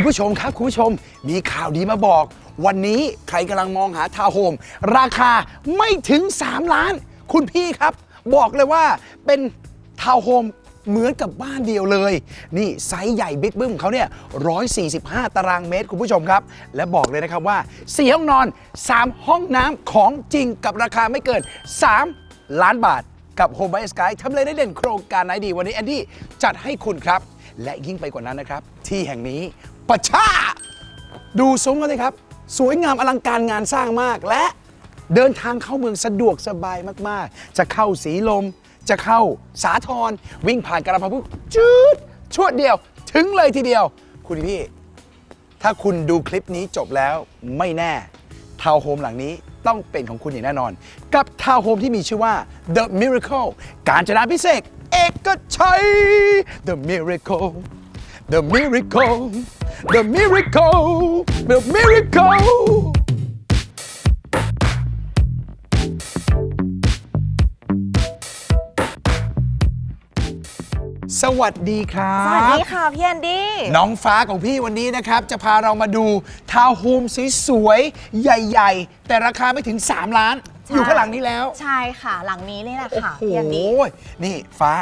คุณผู้ชมครับคุณผู้ชมมีข่าวดีมาบอก วันนี้ใครกำลังมองหาทาวน์โฮมราคาไม่ถึง 3 ล้าน คุณพี่ครับ บอกเลยว่าเป็นทาวน์โฮมเหมือนกับบ้านเดียวเลย นี่ไซส์ใหญ่บิ๊กบึ้มเขาเนี่ย 145 ตารางเมตร คุณผู้ชมครับ และบอกเลยนะครับว่าสี่ห้องนอน 3 ห้องน้ำของจริงกับราคาไม่เกิน 3 ล้านบาท กับ Home by Sky ทำเลยได้เด่นโครงการไหนดีวันนี้แอนดี้จัดให้คุณครับ และยิ่งไปกว่านั้นนะครับ ที่แห่งนี้ ปะชาดูซุ้มกันเลยครับ สวยงามอลังการงานสร้างมาก และเดินทางเข้าเมืองสะดวกสบายมากๆ จะเข้าสีลม จะเข้าสาทรวิ่งผ่านกระพะพุจืดชวดเดียว ถึงเลยทีเดียว คุณพี่ ถ้าคุณดูคลิปนี้จบแล้วไม่แน่ทาวน์โฮมหลังนี้ต้องเป็นของคุณอย่างแน่นอน กับทาวน์โฮมที่มีชื่อว่า The Miracle การจนาพิเศษเอกชัย The Miracle The Miracle The Miracle The Miracle สวัสดีครับ สวัสดีค่ะพี่แอนดี้ น้องฟ้าของพี่วันนี้นะครับ จะพาเรามาดูทาวน์โฮมสวยๆใหญ่ ๆ แต่ราคาไม่ถึง 3 ล้าน อยู่ข้างหลังนี้แล้ว ใช่ค่ะ หลังนี้นี่แหละโอ้ค่ะโหพี่แอนดี้นี่ฟ้า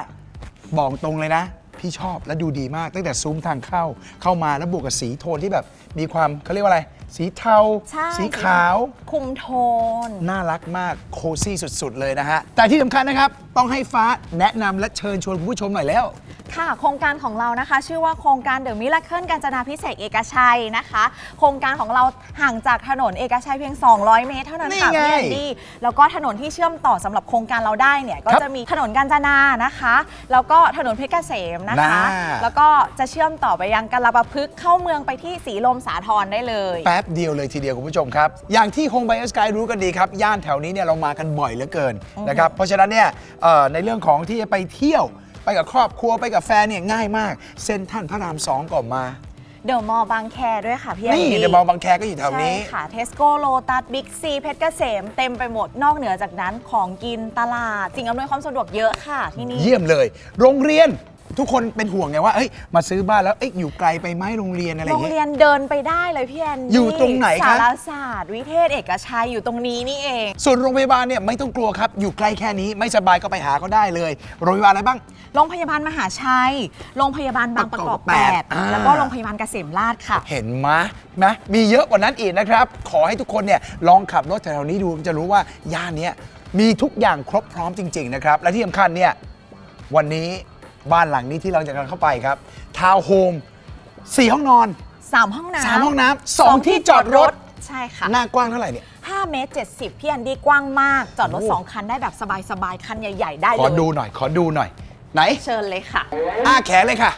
บอกตรงเลยนะ พี่ชอบและดูดีมากตั้งแต่ซุ้มทางเข้าเข้ามาแล้วบวกกับสีโทนที่แบบ มีความเขาเรียกว่าอะไร สีเทา ใช่สีขาว คุมโทน น่ารักมากโคซี่สุด ๆ เลยนะฮะ แต่ที่สำคัญนะครับ ต้องให้ฟ้าแนะนำและเชิญชวนคุณผู้ชมหน่อยแล้ว ค่ะโครงการของเรานะคะ ชื่อว่าโครงการเดอะมิราเคิลกาญจนาพิเศษกเอกชัยนะคะ โครงการของเราห่างจากถนนเอกชัยเพียง 200 เมตรเท่านั้นค่ะนี่ไงพี่แอนดี้แล้วก็ถนนที่เชื่อมต่อสำหรับโครงการเราได้เนี่ยก็ครับจะมีถนนกาญจนานะคะ แล้วก็ถนนเพชรเกษมนะคะ น่า แล้วก็จะเชื่อมต่อไปยังกาลปะพฤกษ์เข้าเมืองไปที่สีลมสาทรได้เลย แป๊บเดียวเลยทีเดียวคุณผู้ชมครับ อย่างที่ Home by Sky รู้กันดีครับ ย่านแถวนี้เนี่ยเรามากันบ่อยเหลือเกินนะครับ เพราะฉะนั้นเนี่ยเอ่อในเรื่องของที่จะไปเที่ยว ไปกับครอบครัวไปกับแฟนเนี่ยง่ายมาก เส้นท่านพระรามสองก่อนมา เดอะมอลล์บางแคด้วยค่ะพี่แอนนี่ดี้เดอะมอลล์บางแคก็อยู่แถวนี้ ใช่ค่ะเทสโก้โลตัสบิ๊กซีเพชรเกษมเต็มไปหมดนอกเหนือจากนั้นของกินตลาด สิ่งอำนวยความสะดวกเยอะค่ะที่นี่ เยี่ยมเลย โรงเรียน ทุกคนเป็นห่วงไงว่าเอ้ยมาซื้อบ้านแล้วเอ้ยอยู่ไกลไปไหมโรงเรียนอะไรอโรย่างงเงี้ย เรียนเดินไปได้เลยพี่แอนดี้อยู่ตรงไหนคะ สารศาสตร์วิเทศเอกชัยอยู่ตรงนี้นี่เอง ส่วนโรงพยาบาลเนี่ยไม่ต้องกลัวครับอยู่ใกล้แค่นี้ไม่สบายก็ไปหาเขาได้เลย โรงพยาบาลอะไรบ้าง โรงพยาบาลมหาชัย โรงพยาบาลบางประกอบประกอบแปด8อ่า แล้วก็โรงพยาบาลเกษมราชค่ะ เห็นไหมนะมีเยอะกว่านั้นอีกนะครับ ขอให้ทุกคนเนี่ยลองขับรถแถวๆนี้ดูจะรู้ว่าย่านเนี้ยมีทุกอย่างครบพร้อมจริง ๆ นะครับ และที่สำคัญเนี่ยวันนี้ บ้านหลังนี้ที่เราจะเข้าไปครับทาวน์โฮมสี่ห้องนอน3ห้องน้ำสามห้องน้ำสองที่จอดรถ ใช่ค่ะหน้ากว้างเท่าไหร่เนี่ย 5เมตร70 พี่แอนดี้กว้างมาก จอดรถ โอ้2คันได้แบบสบายๆ คันใหญ่ ๆ ได้ขเลอยดูหน่อย ขอดูหน่อย ไหน เชิญเลยค่ะ อ้าแขนเลยค่ะ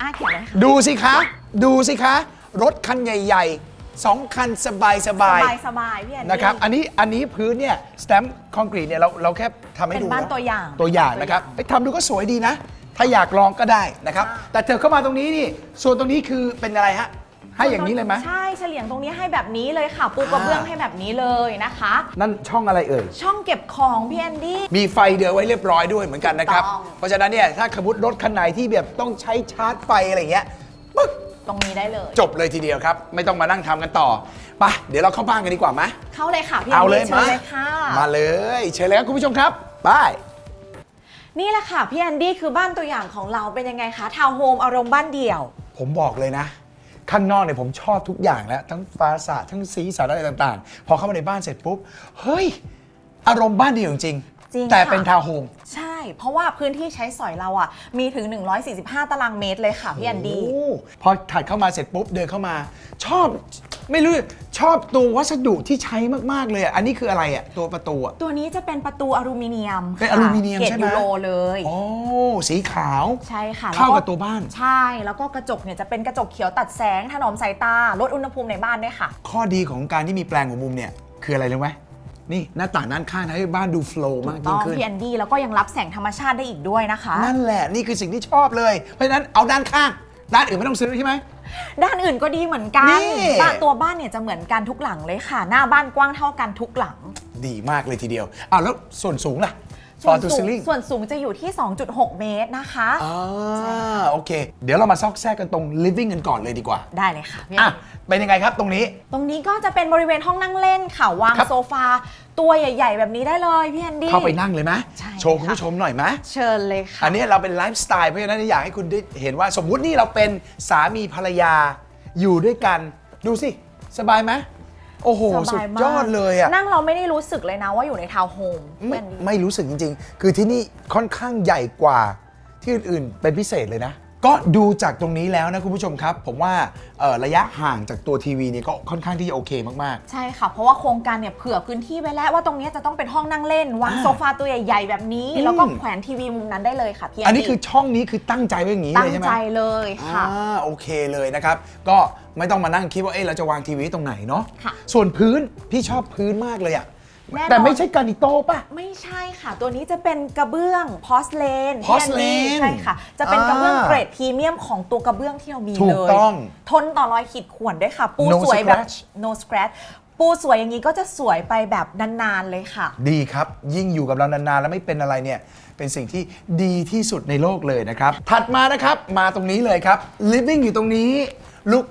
อ้าเขียนเลยค่ะ ดูสิคะ ดูสิคะ รถคันใหญ่ๆสองคันสบายๆสบายสบายๆพี่แอนดี้นะครับ อันนี้อันนี้พื้นเนี่ยสแตมป์คอนกรีตเนี่ยเราเราแค่ทำให้เป็นดูบ้านะตัวอย่างตัวอย่างนะครับไปทำดูก็สวยดีนะ ถ้าอยากลองก็ได้นะครับใช่แต่เธอเข้ามาตรงนี้นี่ส่วนตรงนี้คือเป็นอะไรฮะให้อย่างนี้เลยไหมใช่เฉลียงตรงนี้ให้แบบนี้เลยค่ะ ปูกระเบื้องให้แบบนี้เลยนะคะ นั่นช่องอะไรเอ่ยช่องเก็บของพี่แอนดี้มีไฟเดือไว้เรียบร้อยด้วยเหมือนกันนะครับถูกต้องเพราะฉะนั้นเนี่ยถ้าสมมติรถคันไหนที่แบบต้องใช้ชาร์จไฟอะไรอย่างเงี้ยปึ๊กตรงนี้ได้เลย จบเลยทีเดียวครับ ไม่ต้องมานั่งทำกันต่อไปเดี๋ยวเราเข้าบ้านกันดีกว่าไหมเข้าเลยค่ะพี่แอนเอาเลยดี้เชิญมาเลยค่ะมาเลยเชิญเลยครับคุณผู้ชมครับไป นี่แหละค่ะพี่แอนดี้คือบ้านตัวอย่างของเราเป็นยังไงคะทาวน์โฮมอารมณ์บ้านเดี่ยว ผมบอกเลยนะ ข้างนอกเนี่ยผมชอบทุกอย่างแล้ว ทั้งฟาสาดทั้งสีสันอะไรต่างๆ พอเข้ามาในบ้านเสร็จปุ๊บ เฮ้ย อารมณ์บ้านเดียวจริงจริงแต่ค่ะ เป็นทาวน์โฮมใช่ เพราะว่าพื้นที่ใช้สอยเราอะมีถึง 145 ตารางเมตรเลยค่ะพี่แอนดี้ โอ้พอถัดเข้ามาเสร็จปุ๊บเดินเข้ามา ชอบ ไม่รู้ชอบตัววัสดุที่ใช้มากๆเลยอะอันนี้คืออะไรอะตัวประตูอะตัวนี้จะเป็นประตูอลูมิเนียมเป็นค่ะอลูมิเนียมเกรดใช่ไหมยูโรเลยโอ้สีขาวใช่ค่ะเข้าแล้กับตัวบ้าน ใช่แล้วก็กระจกเนี่ยจะเป็นกระจกเขียวตัดแสงถนอมสายตาลดอุณหภูมิในบ้านด้วยค่ะ ข้อดีของการที่มีแปลงหัวมุมเนี่ย คืออะไรรู้ไหมนี่หน้าต่างด้านข้างทำให้บ้านดูโฟล์มากต้ยิ่องงขึ้น พีแอนดี้แล้วก็ยังรับแสงธรรมชาติได้อีกด้วยนะคะ นั่นแหละนี่คือสิ่งที่ชอบเลย เพราะฉะนั้นเอาด้านข้าง ด้านอื่นไม่ต้องซื้อใช่ไหม ด้านอื่นก็ดีเหมือนกันนี่ บ้านตัวบ้านเนี่ยจะเหมือนกันทุกหลังเลยค่ะ หน้าบ้านกว้างเท่ากันทุกหลัง ดีมากเลยทีเดียวอ้าวแล้วส่วนสูงล่ะ Floor ส่ to วนสูง ceiling ส่วนสูงจะอยู่ที่ 2.6 เมตรนะคะ อ่าโอเค เดี๋ยวเรามาซอกแซกกันตรง living กันก่อนเลยดีกว่า ได้เลยค่ะพี่อะแอนดี้เป็นยังไงครับตรงนี้ ตรงนี้ก็จะเป็นบริเวณห้องนั่งเล่นค่ะ วางครับ โซฟา ตัวใหญ่ ๆ แบบนี้ได้เลยพี่แอนดี้ เข้าไปนั่งเลยไหมใช่โชว์คุณผู้ชมหน่อยไหมเชิญเลยค่ะ อันนี้เราเป็นไลฟ์สไตล์เพราะฉะนั้นอยากให้คุณได้เห็นว่าสมมุตินี่เราเป็นสามีภรรยาอยู่ด้วยกัน ดูสิ สบายไหม โอ้โหสสุบาดมากยอดเลยอะนั่งเราไม่ได้รู้สึกเลยนะว่าอยู่ในทาวน์โฮมพี่ไม่แอนดี้ไม่รู้สึกจริง ๆ คือที่นี่ค่อนข้างใหญ่กว่าที่อื่นๆเป็นพิเศษเลยนะ ก็ดูจากตรงนี้แล้วนะคุณผู้ชมครับ ผมว่าเอ่อระยะห่างจากตัวทีวีเนี่ยก็ค่อนข้างที่จะโอเคมาก ใช่ค่ะ เพราะว่าโครงการเนี่ยเผื่อพื้นที่ไว้แล้วว่าตรงเนี้ยจะต้องเป็นห้องนั่งเล่น วางอ่าโซฟาตัวใหญ่ ๆ แบบนี้ อืม แล้วก็แขวนทีวีมุมนั้นได้เลยค่ะพี่ๆแอนดี้อันนี้คือช่องนี้คือตั้งใจไว้อย่างนี้ตั้เลงยใช่ไหม ใจเลยค่ะ อ่าโอเคเลยนะครับ ก็ไม่ต้องมานั่งคิดว่าเอ๊ะเราจะวางทีวีตรงไหนเนาะค่ะ ส่วนพื้น พี่ชอบพื้นมากเลยอะ แน่นอนแต่ไม่ใช่กานิโต้ป่ะ ไม่ใช่ค่ะ ตัวนี้จะเป็นกระเบื้องพอสเลน porcelain ใช่ค่ะ จะเป็นกระเบื้องอ่าเกรดพรีเมียมของตัวกระเบื้องที่เรามีถูเลกย ต้องทนต่อรอยขีดข่วนด้วยค่ะ ปู No สวยแบบ scratch no scratch ปูสวยอย่างนี้ก็จะสวยไปแบบนานๆเลยค่ะ ดีครับ ยิ่งอยู่กับเรานานๆ แล้วไม่เป็นอะไรเนี่ย เป็นสิ่งที่ดีที่สุดในโลกเลยนะครับ ถัดมานะครับมาตรงนี้เลยครับ living อยู่ตรงนี้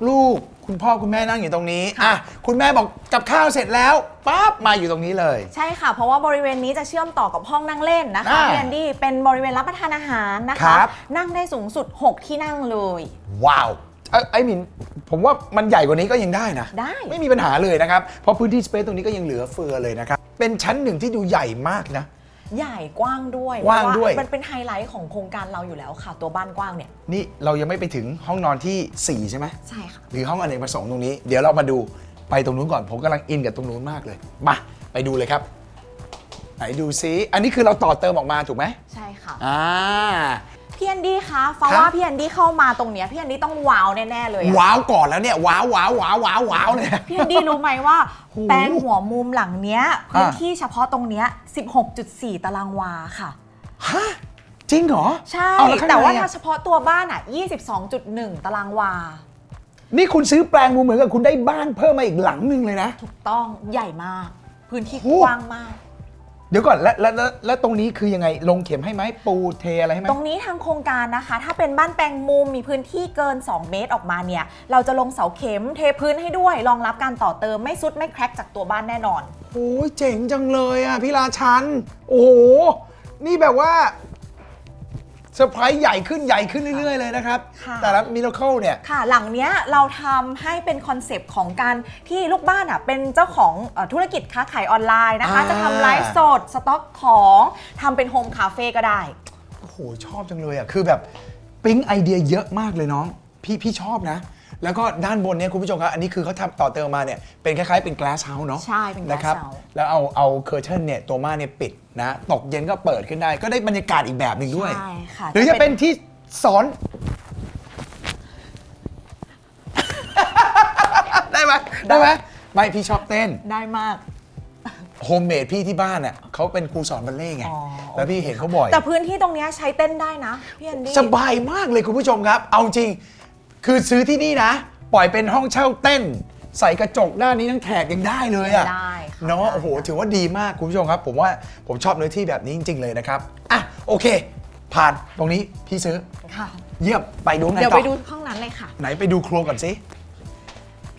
ลูกๆ คุณพ่อคุณแม่นั่งอยู่ตรงนี้ค่ะอะคุณแม่บอกกับข้าวเสร็จแล้วปั๊บมาอยู่ตรงนี้เลย ใช่ค่ะ เพราะว่าบริเวณนี้จะเชื่อมต่อกับห้องนั่งเล่นนะคะอ่าพี่แอนดี้เป็นบริเวณรับประทานอาหารนะครัคะบนั่งได้สูงสุด 6 ที่นั่งเลย ว้าวเอ้ยไอ้หมินผมว่ามันใหญ่กว่านี้ก็ยังได้นะ ได้ไม่มีปัญหาเลยนะครับ เพราะพื้นที่สเปซตรงนี้ก็ยังเหลือเฟือเลยนะครับ เป็นชั้นหนึ่งที่ดูใหญ่มากนะ ใหญ่กว้างด้วยกว้างด้วยเพระมันเป็นไฮไลท์ของโครงการเราอยู่แล้วค่ะ ตัวบ้านกว้างเนี่ย นี่เรายังไม่ไปถึงห้องนอนที่ 4 ใช่ไหมใช่ค่ะ หรือห้องอเนกประสงค์ตรงนี้ เดี๋ยวเรามาดูไปตรงนู้นก่อนผมกำลังอินกับตรงนู้นมากเลย มาไปดูเลยครับไหนดูซิ อันนี้คือเราต่อเติมออกมาถูกไหมใช่ค่ะ อ่า พี่แอนดี้คะฟ้าครับว่าพี่แอนดี้เข้ามาตรงเนี้ยพี่แอนดี้ต้องว้าวแน่ๆเลยอะว้าวก่อนแล้วเนี่ยว้าวว้าวว้าวว้าวว้าวเลยพี่แอนดี้รู้ไหมว่าโอ้โหแปลงหัวมุมหลังเนี้ยพื้นอ่า ที่เฉพาะตรงเนี้ย16.4 ตารางวาค่ะ ฮะจริงเหรอใช่ เอล้ข้งแต่ว่าในอะถ้าเฉพาะตัวบ้านอะ 22.1 ตารางวา นี่คุณซื้อแปลงมุมเหมือนกับคุณได้บ้านเพิ่มมาอีกหลังหนึงเลยนะ ถูกต้องใหญ่มาก พื้นที่โอ้ กว้างมาก เดี๋ยวก่อนแล้วแล้วแล้วแล้วตรงนี้คือยังไงลงเข็มให้ไหมปูเทอะไรให้ไหม ตรงนี้ทางโครงการนะคะ ถ้าเป็นบ้านแปลงมุมมีพื้นที่เกิน 2 เมตรออกมาเนี่ย เราจะลงเสาเข็มเทพื้นให้ด้วย รองรับการต่อเติมไม่ซุดไม่แคร็กจากตัวบ้านแน่นอน โอ้ยเจ๋งจังเลยอะพี่ราชัน โอ้โห นี่แบบว่า เซอร์ไพรส์ใหญ่ขึ้นใหญ่ขึ้นเรื่อย ๆ เลยนะครับ ค่ะ แต่ละมิราเคิลเนี่ย ค่ะหลังเนี้ยเราทำให้เป็นคอนเซปต์ของการที่ลูกบ้านอะเป็นเจ้าของเอ่อธุรกิจค้าขายออนไลน์นะคะ อ่า จะทำไลฟ์สด สต็อกของทำเป็นโฮมคาเฟ่ก็ได้ โอ้โหชอบจังเลยอะคือแบบปิ๊งไอเดียเยอะมากเลยน้อง พี่พี่ชอบนะ แล้วก็ด้านบนเนี่ยคุณผู้ชมครับ อันนี้คือเขาทำต่อเติมมาเนี่ยเป็นคล้ายๆเป็น glass house เนาะใช่เป็น glass นะครับ house แล้วเอาเอาเคอร์เทนเนี่ยตัวม่านเนี่ยปิดนะ ตกเย็นก็เปิดขึ้นได้ ก็ได้บรรยากาศอีกแบบหนึ่งด้วย ใช่ค่ะหรือจะเป็นที่สอน ได้ไหมได้ไหมไม่พี่ชอบเต้น ได้มาก โฮมเมดพี่ที่บ้านเนี่ยเขาเป็นครูสอนบัลเล่ต์ไง อ๋อ แล้วพี่เห็นเขาบ่อย แต่พื้นที่ตรงเนี้ยใช้เต้นได้นะพี่แอนดี้ สบายมากเลยคุณผู้ชมครับ เอาจริง คือซื้อที่นี่นะ ปล่อยเป็นห้องเช่าเต้น ใส่กระจกด้านนี้ทั้งแถกยังได้เลยอะได้ค่ะเนาะได้โอ้โห ถือว่าดีมากคุณผู้ชมครับ ผมว่าผมชอบเนื้อที่แบบนี้จริง ๆ เลยนะครับอะโอเค ผ่านตรงนี้พี่ซื้อ ค่ะ เยี่ยมไปดูไหนเดี๋ยวต่ไปอดูห้องนั้นเลยค่ะ ไหนไปดูครัวก่อนสิ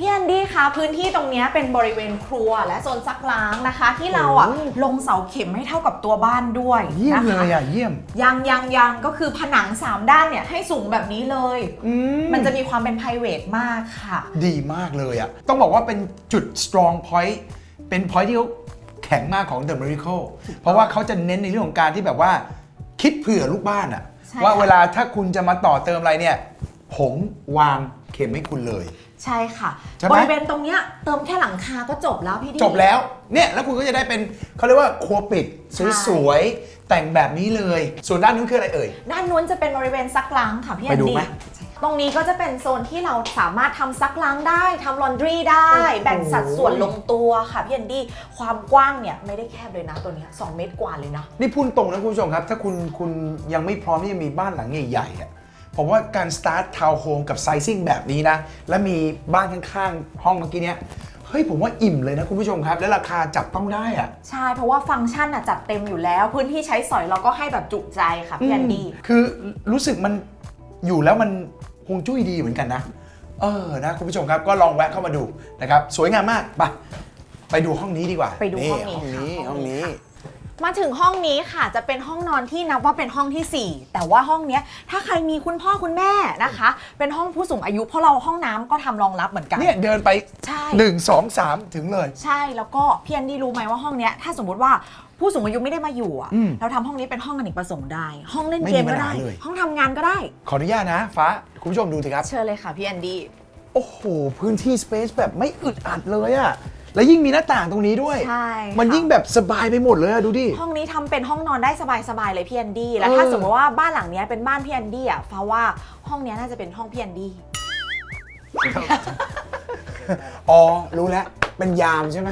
พี่แอนดี้คะพื้นที่ตรงเนี้ยเป็นบริเวณครัวและโซนซักล้างนะคะ ที่เราอะโอ้ ลงเสาเข็มให้เท่ากับตัวบ้านด้วยเยี่ยมนะเลคะยอะเยี่ยมยังยังยังก็คือผนัง3ด้านเนี่ยให้สูงแบบนี้เลย อืมมันจะมีความเป็น p r i v a t มากค่ะ ดีมากเลยอะต้องบอกว่าเป็นจุด strong point เป็น point ที่เขาแข็งมากของ The Miracle เพราะว่าเขาจะเน้นในเรื่องของการที่แบบว่า คิดเผื่อลูกบ้านอะใช่ว่าค่ะ เวลาถ้าคุณจะมาต่อเติมอะไรเนี่ย ผมวาง เข็มให้คุณเลย ใช่ค่ะ ใช่ไหม บริเวณตรงเนี้ยเติมแค่หลังคาก็จบแล้วพี่ดี จบแล้วเนี่ยแล้วคุณก็จะได้เป็นเขาเรียกว่าครัวปิดใช่ สวยๆแต่งแบบนี้เลย ส่วนด้านนู้นคืออะไรเอ่ย ด้านนู้นจะเป็นบริเวณซักล้างค่ะพี่แอไปนดูดี้ไหมตรงนี้ก็จะเป็นโซนที่เราสามารถทำซักล้างได้ทำลอนดรีได้โอ้โหแบ่งสัดส่วนลงตัวค่ะพี่แอนดี้ความกว้างเนี่ยไม่ได้แคบเลยนะตัวเนี้ย2เมตรกว่าเลยนะ นี่พูดตรงนะคุณผู้ชมครับ ถ้าคุณคุณยังไม่พร้อมที่จะมีบ้านหลังใหญ่ๆอะ ผมว่าการสตาร์ททาวน์โฮมกับไซซิ่งแบบนี้นะ แล้วมีบ้านข้างๆ ห้องเมื่อกี้เนี้ยเฮ้ย ผมว่าอิ่มเลยนะคุณผู้ชมครับ และราคาจับต้องได้อะใช่ เพราะว่าฟังก์ชันอะจัดเต็มอยู่แล้ว พื้นที่ใช้สอยเราก็ให้แบบจุใจค่ะพี่แอนดี้คือรู้สึกมันอยู่แล้วมันคงจุ้ยดีเหมือนกันนะ เออนะคุณผู้ชมครับก็ลองแวะเข้ามาดูนะครับสวยงามมากไปไปดูห้องนี้ดีกว่าไปดูห้องนี้ห้องนี้ค่ะห้องนี้ มาถึงห้องนี้ค่ะจะเป็นห้องนอนที่นับว่าเป็นห้องทีสี่ 4 แต่ว่าห้องเนี้ยถ้าใครมีคุณพ่อคุณแม่นะคะ เป็นห้องผู้สูงอายุเพราะเราห้องน้ำก็ทำรองรับเหมือนกัน เนี่ยเดินไปใช่1 2 3ถึงเลย ใช่แล้วก็พี่แอนดี้รู้ไหมว่าห้องเนี้ยถ้าสมมติว่าผู้สูงอายุไม่ได้มาอยู่อะอืมเราทำห้องนี้เป็นห้องอเนกประสงค์ได้ ห้องเล่นไม่เกมีมก็ได้ปัญหาเลย ห้องทำงานก็ได้ ขออนุญาตนะ ฟ้า คุณผู้ชมดูสิครับ เชิญเลยค่ะพี่แอนดี้โอ้โห พื้นที่สเปซแบบไม่อึดอัดเลยอะ แล้วยิ่งมีหน้าต่างตรงนี้ด้วย ใช่มันค่ะยิ่งแบบสบายไปหมดเลยอะดูดิ ห้องนี้ทำเป็นห้องนอนได้สบายๆเลยพี่แอนดี้ แล้วเออถ้าสมมติว่าบ้านหลังเนี้ยเป็นบ้านพี่แอนดี้อะฟ้าว่าห้องเนี้ยน่าจะเป็นห้องพี่แอนดี้ อ๋อ รู้แล้ว เป็นยามใช่ไหม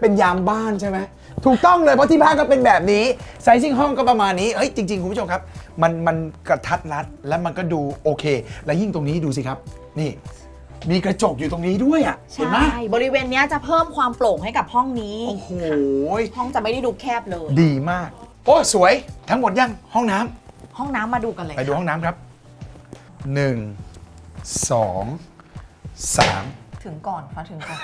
เป็นยามบ้านใช่ไหม ถูกต้องเลยเพราะที่บ้านก็เป็นแบบนี้ ไซซิ่งห้องก็ประมาณนี้เฮ้ย จริง ๆ คุณผู้ชมครับ มันมันกระทัดรัด แล้วมันก็ดูโอเค และยิ่งตรงนี้ดูสิครับ นี่ มีกระจกอยู่ตรงนี้ด้วยอะเห็นไหมใช่บริเวณเนี้ยจะเพิ่มความโปร่งให้กับห้องนี้ โอ้โหห้องจะไม่ได้ดูแคบเลย ดีมาก โอ้สวยทั้งหมดยังห้องน้ำห้องน้ำมาดูกันเลยไปดูห้องน้ำครับ1 2 3 ถึงก่อนฟ้าถึงก่อน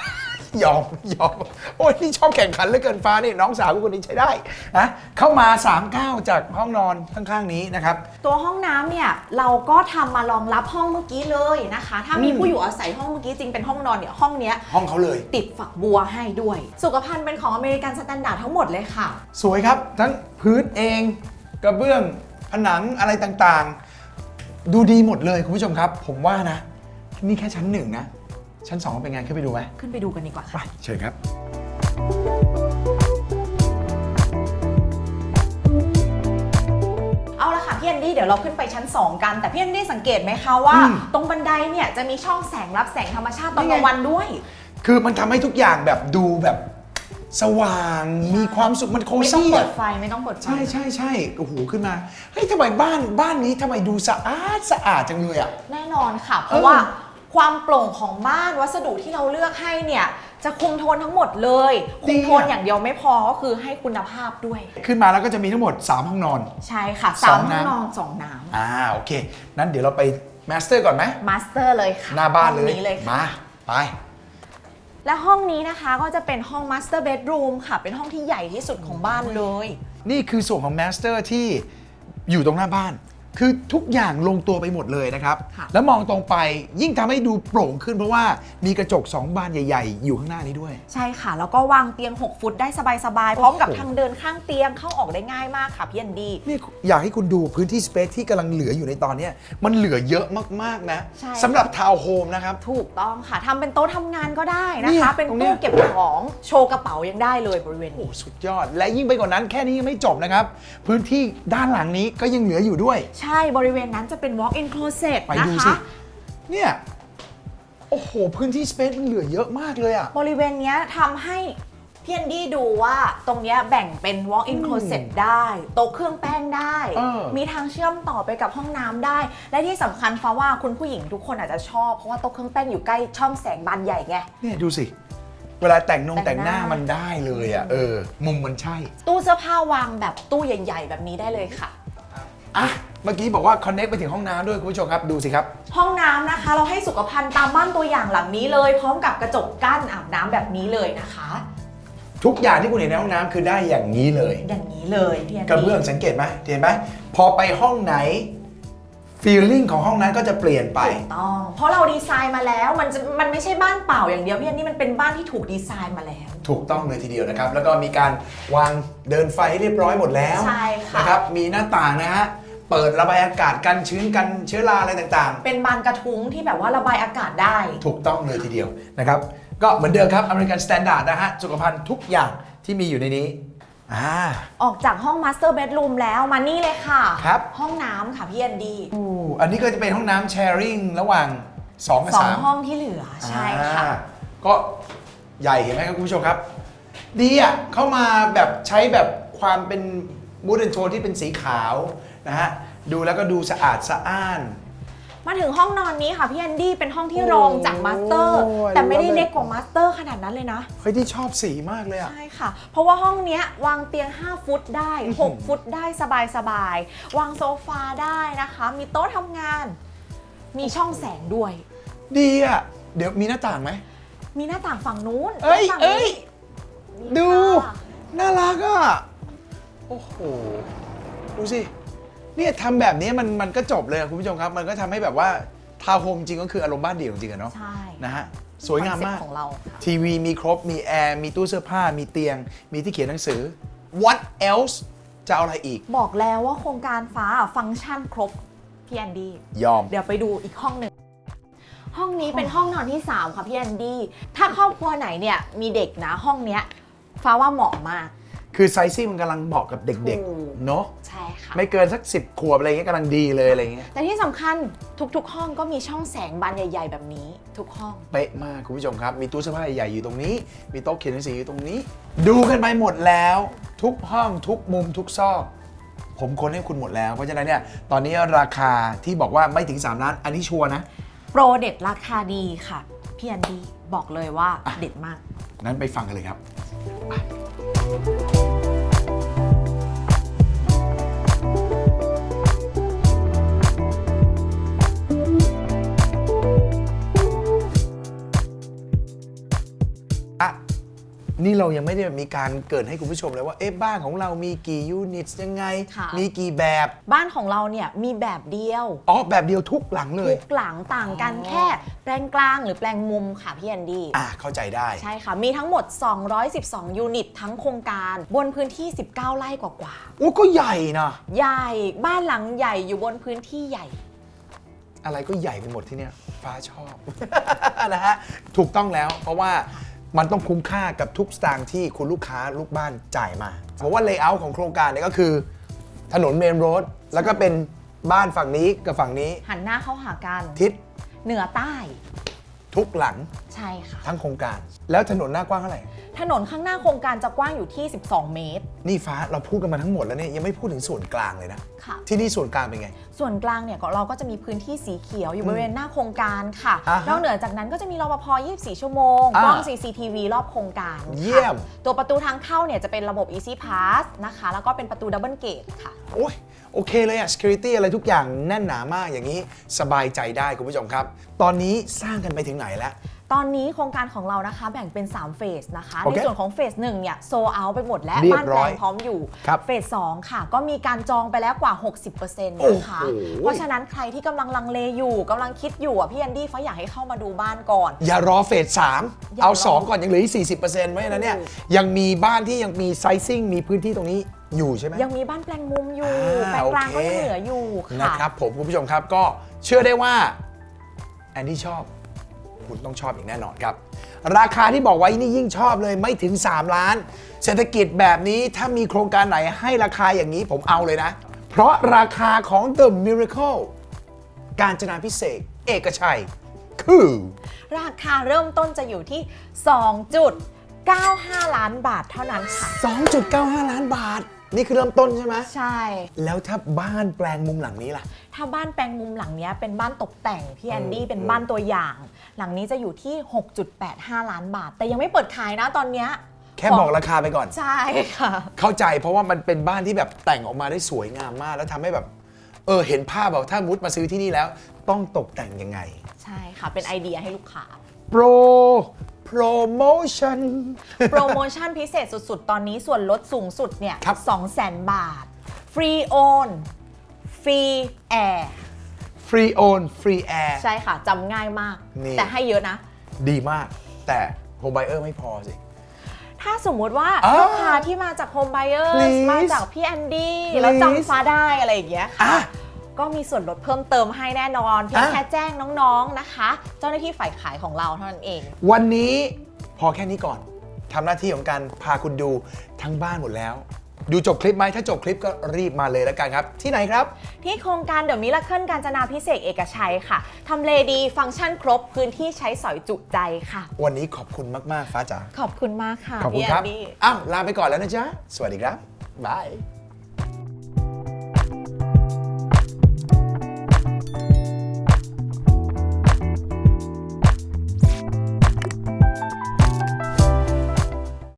ยอมยอมโอ้ยนี่ชอบแข่งขันเหลือเกินฟ้านี่น้องสาวคนนี้ใช้ได้นะเข้ามา3ก้าวจากห้องนอนข้างๆนี้นะครับ ตัวห้องน้ำเนี่ยเราก็ทำมารองรับห้องเมื่อกี้เลยนะคะ ถ้ามีอืม ผู้อยู่อาศัยห้องเมื่อกี้จริงเป็นห้องนอนเนี่ยห้องเนี้ยห้องเขาเลย ติดฝักบัวให้ด้วย สุขภัณฑ์เป็นของอเมริกันสแตนดาร์ดทั้งหมดเลยค่ะ สวยครับ ทั้งพื้นเองกระเบื้องผนังอะไรต่างๆ ดูดีหมดเลยคุณผู้ชมครับ ผมว่านะ นี่แค่ชั้นหนึ่งนะ ชั้นสองเป็นไงขึ้นไปดูไหมขึ้นไปดูกันดีกว่าไปค่ะ เชิญครับ เอาละค่ะพี่แอนดี้เดี๋ยวเราขึ้นไปชั้น 2 กัน แต่พี่แอนดี้สังเกตไหมคะว่า อืมตรงบันไดเนี่ยจะมีช่องแสงรับแสงธรรมชาติตอนนี่ไงกลางวันด้วย คือมันทำให้ทุกอย่างแบบดูแบบสว่างมีความสุขมันโคไม่ต้องซี่เปิอะดไฟไม่ต้องเปิดไฟใช่ใช่ใช่โอ้โหขึ้นมาเฮ้ยทำไมบ้านบ้านนี้ทำไมดูสะอาดสะอาดจังเลยอะ แน่นอนค่ะ เพราะว่า ความโปร่งของบ้านวัสดุที่เราเลือกให้เนี่ยจะคุมโทนทั้งหมดเลย คุมโทนดีอะอย่างเดียวไม่พอก็คือให้คุณภาพด้วย ขึ้นมาแล้วก็จะมีทั้งหมด 3 ห้องนอน ใช่ค่ะสสาอมงห้องน้ำนอนสองน้อ่าโอเค นั้นเดี๋ยวเราไปมาสเตอร์ก่อนไหมำมาสเตอร์เลยค่ะหน้าบ้านเลห้อยงนี้เลยค่ะมาไปและห้องนี้นะคะก็จะเป็นห้องมาสเตอร์เบดรูมค่ะ เป็นห้องที่ใหญ่ที่สุดของบ้านเลย นี่คือส่วนของมาสเตอร์ที่อยู่ตรงหน้าบ้าน คือทุกอย่างลงตัวไปหมดเลยนะครับ ค่ะแล้วมองตรงไปยิ่งทำให้ดูโปร่งขึ้นเพราะว่ามีกระจก 2 บานใหญ่ ๆ อยู่ข้างหน้านี้ด้วย ใช่ค่ะ แล้วก็วางเตียง 6 ฟุตได้สบายๆ พร้อมกับโอ้โหทางเดินข้างเตียงเข้าออกได้ง่ายมากค่ะพี่แอนดี้นี่อยากให้คุณดูพื้นที่สเปซที่กำลังเหลืออยู่ในตอนเนี้ยมันเหลือเยอะมาก ๆ นะใช่ สำหรับทาวน์โฮมนะครับ ถูกต้องค่ะทำเป็นโต๊ะทำงานก็ได้นะเนี่คะยเป็นตรงเนี้ตู้ยเก็บของโชว์กระเป๋ายังได้เลยบริเวณโอ้นี้สุดยอดและยิ่งไปกว่านั้นแค่นี้ยังไม่จบนะครับ พื้นที่ด้านหลังนี้ก็ยังเหลืออยู่ด้วย ใช่บริเวณนั้นจะเป็น walk in closet ไปนะดูคะสิเนี่ย โอ้โห พื้นที่สเปซมันเหลือเยอะมากเลยอะ บริเวณเนี้ยทำให้พี่แอนดี้ดูว่าตรงเนี้ยแบ่งเป็น walk in อืม closet ได้ โต๊ะเครื่องแป้งได้ เออ มีทางเชื่อมต่อไปกับห้องน้ำได้ และที่สำคัญฟ้าว่าคุณผู้หญิงทุกคนอาจจะชอบ เพราะว่าโต๊ะเครื่องแป้งอยู่ใกล้ช่องแสงบานใหญ่ไง เนี่ยดูสิ เวลาแต่งนงแต่แต่งงหหน้าน้ามันได้เลยอะเออ มุมมันใช่ ตู้เสื้อผ้าวางแบบตู้ใหญ่ ๆ แบบนี้ได้เลยค่ะ อะ เมื่อกี้บอกว่าคอนเน็กไปถึงห้องน้ำด้วยคุณผู้ชมครับดูสิครับ ห้องน้ำนะคะ เราให้สุขภัณฑ์ตามบ้านตัวอย่างหลังนี้เลย พร้อมกับกระจกกั้นอาบน้ำแบบนี้เลยนะคะ ทุกอย่างที่คุณเห็นในห้องน้ำคือได้อย่างนี้เลย อย่างนี้เลยพี่แอนกระเบื้องสังเกตไหมเห็นไหมพอไปห้องไหนฟีลลิ่งของห้องนั้นก็จะเปลี่ยนไป ถูกต้อง เพราะเราดีไซน์มาแล้วมันจะมันไม่ใช่บ้านเปล่าอย่างเดียวพี่แอนนี่มันเป็นบ้านที่ถูกดีไซน์มาแล้ว ถูกต้องเลยทีเดียวนะครับ แล้วก็มีการวางเดินไฟให้เรียบร้อยหมดแล้วใช่ค่ะ นะครับมีหน้าต่างนะฮะ เปิดระบายอากาศกันชื้นกันเชื้อราอะไรต่างเป็นบานกระทุ้งที่แบบว่าระบายอากาศได้ ๆ ถูกต้องเลยทีเดียวนะครับ ก็เหมือนเดิมครับอเมริกันสแตนดาร์ดนะฮะสุขภัณฑ์ทุกอย่างที่มีอยู่ในนี้อ่า ออกจากห้องมาสเตอร์เบดรูมแล้วมานี่เลยค่ะ ครับ ห้องน้ำค่ะพี่แอนดี้อู้อันนี้ก็จะเป็นห้องน้ำแชร์ริงระหว่าง2กับสอง3 ห้องที่เหลือใช่ค่ะ อ่าก็ใหญ่เห็นไหมครับคุณผู้ชมครับ ดีอะเข้ามาแบบใช้แบบความเป็นบูด d นโทนที่เป็นสีขาว นะฮะดูแล้วก็ดูสะอาดสะอ้าน มาถึงห้องนอนนี้ค่ะพี่แอนดี้เป็นห้องที่รองจากมาสเตอร์ โอ้ย แต่ไม่ได้เล็กกว่ามาสเตอร์ขนาดนั้นเลยนะ เฮ้ยที่ชอบสีมากเลยอะ ใช่ค่ะ เพราะว่าห้องเนี้ยวางเตียง 5 ฟุตได้ 6 ฟุตได้สบายสบายๆวางโซฟาได้นะคะ มีโต๊ะทำงาน มีช่องแสงด้วย ดีอะ เดี๋ยวมีหน้าต่างไหม มีหน้าต่างฝั่งนู้นเอ้ยหน้าต่างเอ้ย นี้ ดู ค่ะ น่ารักอะ โอ้โห ดูสิ เนี่ยทำแบบนี้มันมันก็จบเลยอะคุณผู้ชมครับ มันก็ทำให้แบบว่าทาวน์โฮมจริงก็คืออารมณ์บ้านเดี่ยวจริงๆอะเนาะใช่นะฮะสวยงามมาก คอนเซ็ปต์ของเราค่ะ ทีวีมีครบ มีแอร์ มีตู้เสื้อผ้า มีเตียง มีที่เขียนหนังสือ what else จะเอาอะไรอีก บอกแล้วว่าโครงการฟ้าฟังก์ชันครบพี่แอนดี้ ยอม เดี๋ยวไปดูอีกห้องหนึ่ง ห้องนี้เป็นห้องนอนที่ 3 ค่ะพี่แอนดี้ ถ้าครอบครัวไหนเนี่ยมีเด็กนะห้องเนี้ยฟ้าว่าเหมาะมาก คือไซซี่มันกำลังเหมาะกับเด็กถูก ๆ เนาะใช่ค่ะ ไม่เกินสัก 10 ขวบอะไรเงี้ยกำลังดีเลยอะไรเงี้ยแต่ที่สำคัญทุกๆ ห้องก็มีช่องแสงบานใหญ่ ๆ แบบนี้ ทุกห้อง เป๊ะมากคุณผู้ชมครับ มีตู้เสื้อผ้าใหญ่ๆอยู่ตรงนี้ มีโต๊ะเขียนหนังสืออยู่ตรงนี้ ดูกันไปหมดแล้ว ทุกห้องทุกมุมทุกซอก ผมค้นให้คุณหมดแล้วเพราะฉะนั้นเนี่ยตอนนี้ราคาที่บอกว่าไม่ถึง3ล้านอันนี้ชัวร์นะ โปรเด็ดราคาดีค่ะ พี่แอนดี้บอกเลยว่าเด็ดมาก นั้นไปฟังกันเลยครับ อะ นี่เรายังไม่ได้มีการเกริดให้คุณผู้ชมเลยว่า เอ๊ะบ้านของเรามีกี่ยูนิตยังไง ค่ะ มีกี่แบบ บ้านของเราเนี่ยมีแบบเดียว อ๋อ แบบเดียวทุกหลังเลย ทุกหลังต่างกันอ๋อแค่แปลงกลางหรือแปลงมุมค่ะพี่แอนดี้ อะเข้าใจได้ ใช่ค่ะ มีทั้งหมด 212 ยูนิตทั้งโครงการบนพื้นที่ 19 ไร่กว่าโอ้ก็ใหญ่นะ ๆ ใหญ่ บ้านหลังใหญ่อยู่บนพื้นที่ใหญ่ อะไรก็ใหญ่ไปหมดที่เนี่ย ฟ้าชอบ นะฮะ ถูกต้องแล้วเพราะว่า มันต้องคุ้มค่ากับทุกสตางค์ที่คุณลูกค้าลูกบ้านจ่ายมาเพราะว่าเลเยอร์ของโครงการเนี่ยก็คือ ถนนเมนโรดแล้วก็เป็นบ้านฝั่งนี้กับฝั่งนี้ หันหน้าเข้าหากันทิศเหนือใต้ ทุกหลังใช่ค่ะ ทั้งโครงการ แล้วถนนหน้ากว้างเท่าไหร่ ถนนข้างหน้าโครงการจะกว้างอยู่ที่ 12 เมตร นี่ฟ้าเราพูดกันมาทั้งหมดแล้วเนี่ยยังไม่พูดถึงส่วนกลางเลยนะ ค่ะ ที่นี่ส่วนกลางเป็นไง ส่วนกลางเนี่ยก็เราก็จะมีพื้นที่สีเขียวอยู่บริเวณหน้าโครงการค่ะอ่าฮะนอกเหนือจากนั้นก็จะมีรปภ 24 ชั่วโมงอ่ากล้อง CCTV รอบโครงการค่ะเยี่ยม ตัวประตูทางเข้าเนี่ยจะเป็นระบบ Easy Pass นะคะ แล้วก็เป็นประตู Double Gate ค่ะ โอ้ย โอเคเลยอะ security อะไรทุกอย่างแน่นหนามากอย่างนี้สบายใจได้คุณผู้ชมครับ ตอนนี้สร้างกันไปถึงไหนแล้ว ตอนนี้โครงการของเรานะคะแบ่งเป็น 3 เฟสนะคะ โอในเคส่วนของเฟส1เนี่ยโซเอาไปหมดแล้วเรียบบ้านร้แปลอยงพร้อมอยู่ ครับเฟส2ค่ะ ก็มีการจองไปแล้วกว่า 60%นโอ้ะโหคะเพราะฉะนั้นใครที่กำลังลังเลอยู่กำลังคิดอยู่อะพี่แอนดี้เขาอยากให้เข้ามาดูบ้านก่อน อย่ารอเฟสสามอย่ารอ เอา 2 ก่อนยังเหลืออีก40%เพราะฉะนั้นเนี่ยถูกยังมีบ้านที่ยังมีไซซิ่งมีพื้นที่ตรงนี้ อยู่ใช่ไหมยังมีบ้านแปลงมุมอยู่อ่าแปลงกลางก็โอเคยังเหลืออยู่ค่ะนะครับผมคุณผู้ชมครับก็เชื่อได้ว่าแอนดี้ชอบ คุณต้องชอบอย่างแน่นอนครับ ราคาที่บอกไว้นี่ยิ่งชอบเลยไม่ถึง 3 ล้าน เศรษฐกิจแบบนี้ถ้ามีโครงการไหนให้ราคาอย่างนี้ผมเอาเลยนะ เพราะราคาของ The Miracle การจนาพิเศษกเอกชัย คือ ราคาเริ่มต้นจะอยู่ที่ 2.95 ล้านบาทเท่านั้นค่ะ 2.95 ล้านบาท นี่คือเริ่มต้นใช่ไหมใช่ แล้วถ้าบ้านแปลงมุมหลังนี้ล่ะ ถ้าบ้านแปลงมุมหลังเนี้ยเป็นบ้านตกแต่งพี่แอนดี้เออเป็นบ้านตัวอย่าง หลังนี้จะอยู่ที่ 6.85 ล้านบาท แต่ยังไม่เปิดขายนะตอนเนี้ยแค่บอกราคาไปก่อน ใช่ค่ะ เข้าใจเพราะว่ามันเป็นบ้านที่แบบแต่งออกมาได้สวยงามมาก แล้วทำให้แบบ เออเห็นภาพแบบถ้ามุดมาซื้อที่นี่แล้ว ต้องตกแต่งยังไง ใช่ค่ะ เป็นไอเดียให้ลูกค้า โปร โปรโมชั่น โปรโมชั่นพิเศษสุดๆ ตอนนี้ส่วนลดสูงสุดเนี่ยครับ200,000บาท ฟรีโอน ฟรีแอร์ฟรีโอนฟรีแอร์ ใช่ค่ะจำง่ายมาก นี่ แต่ให้เยอะนะ ดีมาก แต่โฮมไบเออร์ไม่พอสิ ถ้าสมมุติว่าอ่าลูกค้าที่มาจาก Home Buyers Please มาจากพี่แอนดี้ Please แล้วจำฟ้าได้อะไรอย่างเงี้ยค่ะ อะ ก็มีส่วนลดเพิ่มเติมให้แน่นอนเพียงอะแค่แจ้งน้องๆนะคะ เจ้าหน้าที่ฝ่ายขายของเราเท่านั้นเอง วันนี้พอแค่นี้ก่อนทำหน้าที่ของการพาคุณดูทั้งบ้านหมดแล้ว ดูจบคลิปไหมถ้าจบคลิปก็รีบมาเลยแล้วกันครับ ที่ไหนครับ ที่โครงการเดอะมิ r เคิลการจนาพิเศษกเอกชัยค่ะทำเลดีฟังก์ชันครบพื้นที่ใช้สอยจุใจค่ะ วันนี้ขอบคุณมาก ๆ ฟ้าจ๋าขอบคุณมากค่ะขอบคุณพี่ครับแนดี้ อ้าว ลาไปก่อนแล้วนะจ๊ะ สวัสดีครับบาย